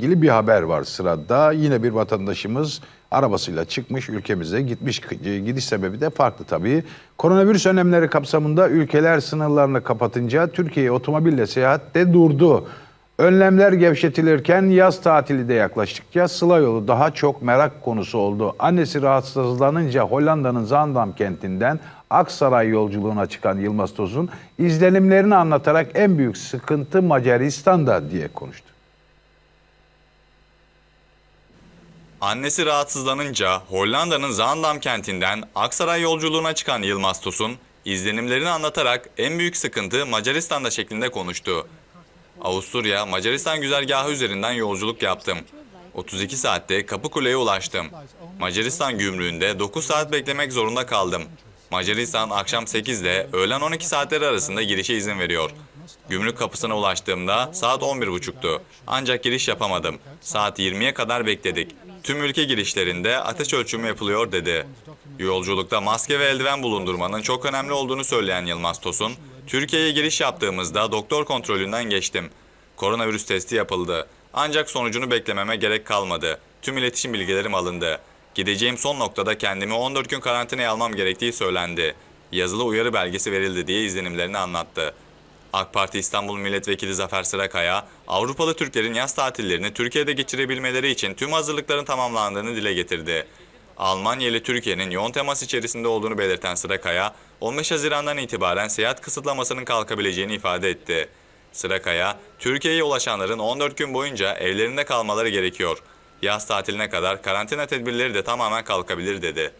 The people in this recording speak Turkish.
ilgili bir haber var sırada. Yine bir vatandaşımız arabasıyla çıkmış ülkemize gitmiş. Gidiş sebebi de farklı tabii. Koronavirüs önlemleri kapsamında ülkeler sınırlarını kapatınca Türkiye'ye otomobille seyahat de durdu. Önlemler gevşetilirken yaz tatili de yaklaştıkça Sıla yolu daha çok merak konusu oldu. Annesi rahatsızlanınca Hollanda'nın Zaandam kentinden Aksaray yolculuğuna çıkan Yılmaz Tozun izlenimlerini anlatarak en büyük sıkıntı Macaristan'da diye konuştu. Annesi rahatsızlanınca Hollanda'nın Zaandam kentinden Aksaray yolculuğuna çıkan Yılmaz Tosun, izlenimlerini anlatarak en büyük sıkıntı Macaristan'da şeklinde konuştu. Avusturya, Macaristan güzergahı üzerinden yolculuk yaptım. 32 saatte Kapıkule'ye ulaştım. Macaristan gümrüğünde 9 saat beklemek zorunda kaldım. Macaristan akşam 8 ile öğlen 12 saatleri arasında girişe izin veriyor. Gümrük kapısına ulaştığımda saat 11.30'tu. Ancak giriş yapamadım. Saat 20'ye kadar bekledik. Tüm ülke girişlerinde ateş ölçümü yapılıyor dedi. Yolculukta maske ve eldiven bulundurmanın çok önemli olduğunu söyleyen Yılmaz Tosun, Türkiye'ye giriş yaptığımızda doktor kontrolünden geçtim. Koronavirüs testi yapıldı. Ancak sonucunu beklememe gerek kalmadı. Tüm iletişim bilgilerim alındı. Gideceğim son noktada kendimi 14 gün karantinaya almam gerektiği söylendi. Yazılı uyarı belgesi verildi diye izlenimlerini anlattı. AK Parti İstanbul Milletvekili Zafer Sırakaya, Avrupalı Türklerin yaz tatillerini Türkiye'de geçirebilmeleri için tüm hazırlıkların tamamlandığını dile getirdi. Almanya ile Türkiye'nin yoğun temas içerisinde olduğunu belirten Sırakaya, 15 Haziran'dan itibaren seyahat kısıtlamasının kalkabileceğini ifade etti. Sırakaya, Türkiye'ye ulaşanların 14 gün boyunca evlerinde kalmaları gerekiyor. Yaz tatiline kadar karantina tedbirleri de tamamen kalkabilir dedi.